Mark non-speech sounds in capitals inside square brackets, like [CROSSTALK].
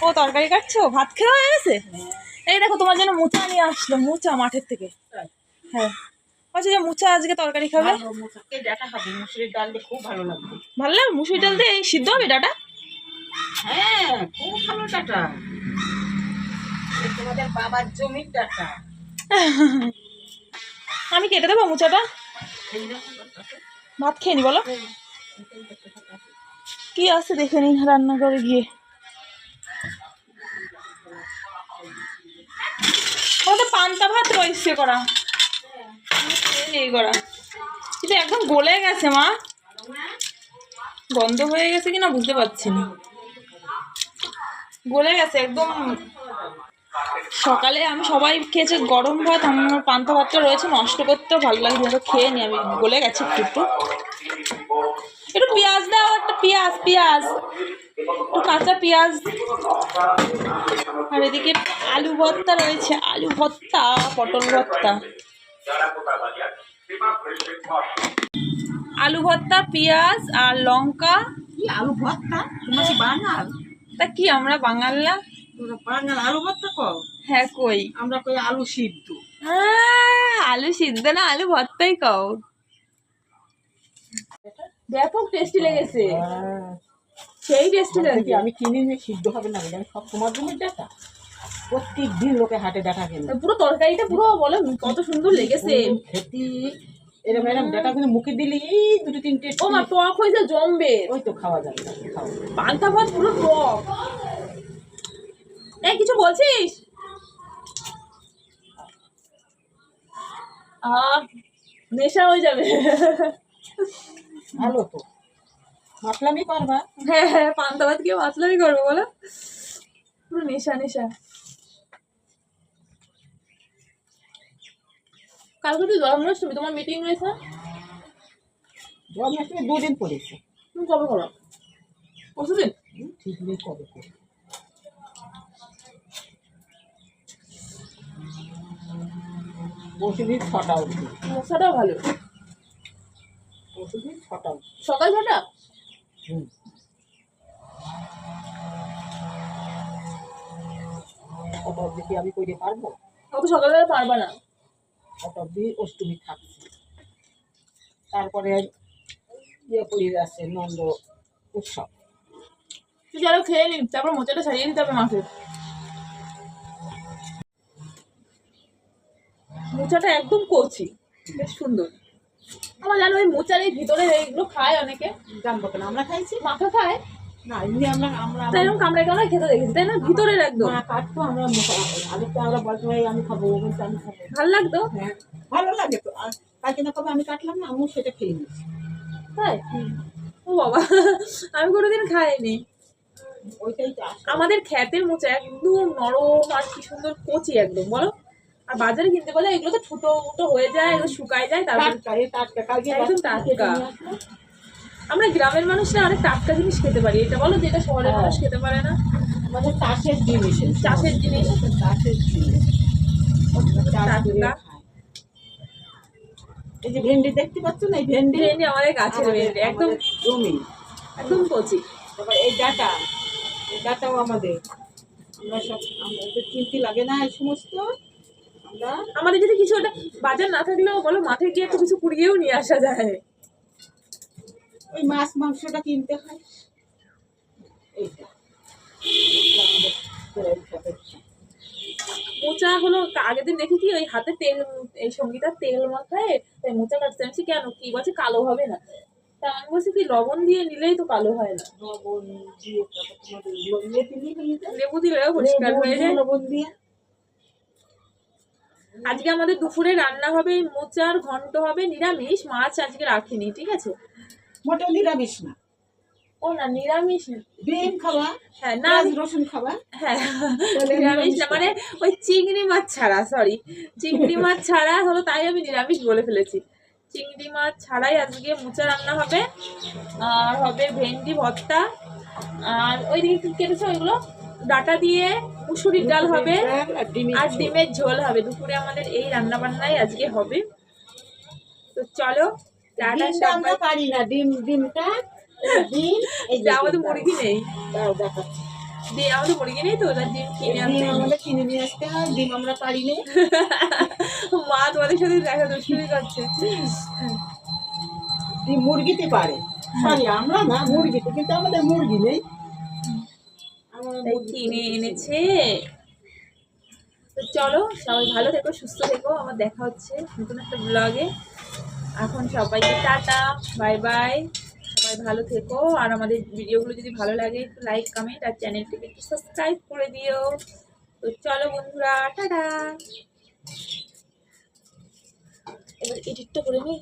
ও তরকারি কাটছো ভাত খেয়ে হয়ে গেছে এই দেখো তোমার জন্য মোচা নিয়ে আসলো মোচা মাঠের থেকে হ্যাঁ বলছে যে মোচা আজকে তরকারি খাবে ভালো ডাটা খাবি মুসুরির ডাল দিয়ে খুব ভালো লাগবে ভালো লাগে মুসুরি ডাল দিয়ে সিদ্ধ হবে ডাটা হ্যাঁ খুব ভালো ডাটা তোমাদের বাবার জমির ডাটা আমি কেটে দেবো মোচাটা। ভাত খেয়ে নি বলো কি আছে দেখে নি রান্না করে গিয়ে পান্তা ভাত রয়েছে করা। এই করা। কিন্তু একদম গলে গেছে মা। গন্ধ হয়ে গেছে কিনা বুঝতে পারছি না। গলে গেছে একদম। সকালে আমি সবাই খেয়েছে গরম ভাত আমার পান্তা ভাতটা রয়েছে, নষ্ট করতেও ভালো লাগে যেন খেয়ে নি আমি। গলে গেছে একটু একটু। একটু পেঁয়াজ দাও, একটা পেঁয়াজ পেঁয়াজ। কাঁচা পেঁয়াজ। আর এদিকে আলু ভর্তা রয়েছে আলু ভর্তা পটল ভর্তা। আলু ভর্তা পেঁয়াজ আর লঙ্কা। আলু ভর্তা? তোমরা কি বাঙাল? তা কি আমরা বাঙালরা বাঙাল। আলু ভর্তা কও? হ্যাঁ কই। আমরা কই আলু সিদ্ধ। আহ, আলু সিদ্ধ না আলু ভর্তাই কও। ব্যাপক টেস্টি লেগেছে। সেই টেস্টি কি আমি কিনে নিয়ে সিদ্ধ হবে না আমি সব তোমার জমির ডাটা প্রত্যেক দিন লোকে হাটে ডাটা কেনে। পুরো তরকারিটা পুরো বলো কত সুন্দর লেগেছে। খেতি। এরকম এরকম ডাটা কিন্তু মুখে দিলে এই দুটো তিনটে ও মা টক হয়ে হয়েছে জমবে। ওই তো খাওয়া যাবে না খাও। পান্তা ভাত পুরো টক। এই কিছু বলছিস? আহ নেশা হয়ে যাবে। ভালো তো। মাতলামি করবা? হ্যাঁ হ্যাঁ পান্তা ভাত কেউ মাতলামি করব বলো? পুরো নেশা নেশা। কালকে তো জন্মাষ্টমী তোমার মিটিং রয়েছে? জন্মাষ্টমী দুদিন পড়েছে। তুমি কবে করো? পরশু দিন হুম, ঠিক নেই কবে পরশুদিন ছটা অবধি। মশাটাও ভালো। পরশুদিন ছটা সকাল ছটা? অবধি কি আমি পারব? অত সকালবেলা পারবা না। অষ্টমী থাকছে। তারপরে ইয়ে পড়ে যাচ্ছে নন্দ উৎসব। তুই চলো খেয়ে তারপর মোচাটা সারিয়ে দিতে হবে মাকে। মোচাটা একদম কচি বেশ সুন্দর। আমার জানো ওই মোচার এই ভিতরে এইগুলো খায় অনেকে। জানব কেন? আমরা খাইছি? মাথা খায়? না এমনি আমরা আমরা তাই এরকম কামড়ে কামড়ে খেতে দেখেছি তাই না? ভিতরের একদম। মা কাটতো আমরা আগে তো আমরা বলতে ভাই আমি খাব ও আমি খাব। ভালো লাগতো? হ্যাঁ ভালো লাগে তো। আর কালকে না কবে আমি কাটলাম না আমিও সেটা খেয়ে নিয়েছি। তাই? ও বাবা আমি কোনোদিন খাইনি। ওইটাই আমাদের খ্যাতের মোচা একদম নরম আর কি সুন্দর কচি একদম বলো? আর বাজারে কিনতে বলে এগুলো তো ছোটো মোটো হয়ে যায় এগুলো শুকায় যায় তারপর একদম টাটকা। আমরা গ্রামের মানুষরা অনেক টাটকা জিনিস খেতে পারি এটা বলো যেটা শহরের হ্যাঁ। মানুষ খেতে পারে না? আমাদের চাষের জিনিস। চাষের জিনিস চাষের জিনিস টাটকা। এই যে ভেন্ডি দেখতে পাচ্ছ না এই ভেন্ডি? ভেন্ডি আমাদের গাছের ভেন্ডি একদম জমি। একদম কচি। তারপর এই ডাটা এই ডাটাও আমাদের। আমরা সব আমাদের কিনতে লাগে না এই সমস্ত। আমাদের যদি কিছু ওটা বাজার না থাকলেও বলো মাঠে গিয়ে একটু কিছু কুড়িয়েও নিয়ে আসা যায়। ওই মাছ মাংসটা কিনতে হয়। মোচা হলো আগের দিন দেখি কি ওই হাতে তেল এই সঙ্গীতার তেল মাথায় তাই মোচা কাটতে আমি কেন? কি বলছে? কালো হবে না। তা আমি বলছি কি লবণ দিয়ে নিলেই তো কালো হয় না? লবণ দিয়ে। লেবু দিলেও পরিষ্কার হয়ে যায়। লবণ দিয়ে? আজকে আমাদের দুপুরে রান্না হবে মোচার ঘন্ট হবে নিরামিষ। মাছ আজকে রাখিনি ঠিক আছে? মোটা নিরামিষ না। ও না নিরামিষ না। ডিম খাওয়া হ্যাঁ না রসুন খাওয়া। হ্যাঁ নিরামিষ না মানে ওই চিংড়ি মাছ ছাড়া সরি চিংড়ি মাছ ছাড়া হলো তাই আমি নিরামিষ বলে ফেলেছি। চিংড়ি মাছ ছাড়াই আজকে মোচা রান্না হবে। আর হবে ভেন্ডি ভর্তা। আর ওইদিকে কি কেটেছে ওইগুলো? ডাটা দিয়ে মুসুরির ডাল হবে আর ডিমের ঝোল। হবে। দুপুরে আমাদের এই রান্না বান্নাই আজকে হবে। তো চলো আমরা পারি না। ডিম ডিমটা আমাদের মুরগি নেই। দিয়ে আমাদের মুরগি নেই তো? ডিম কিনে আনতে আমাদের কিনে নিয়ে আসতে হয় ডিম আমরা পারি না। [LAUGHS] মা তোমাদের সাথে দেখা দুষ্টুমি করছে। ডিম মুরগিতে পারে। সরি আমরা না মুরগিতে কিন্তু আমাদের মুরগি নেই। কিনে এনেছে। তো চলো, সবাই ভালো থেকো, সুস্থ থেকো। আমার দেখা হচ্ছে নতুন একটা ব্লগে এখন সবাইকে টাটা, বাই বাই। সবাই ভালো থেকো। আর আমাদের ভিডিওগুলো যদি ভালো লাগে, একটু লাইক কমেন্ট আর চ্যানেলটিকে একটু সাবস্ক্রাইব করে দিও। তো চলো বন্ধুরা, টাটা। এবার এডিটটা করে নিই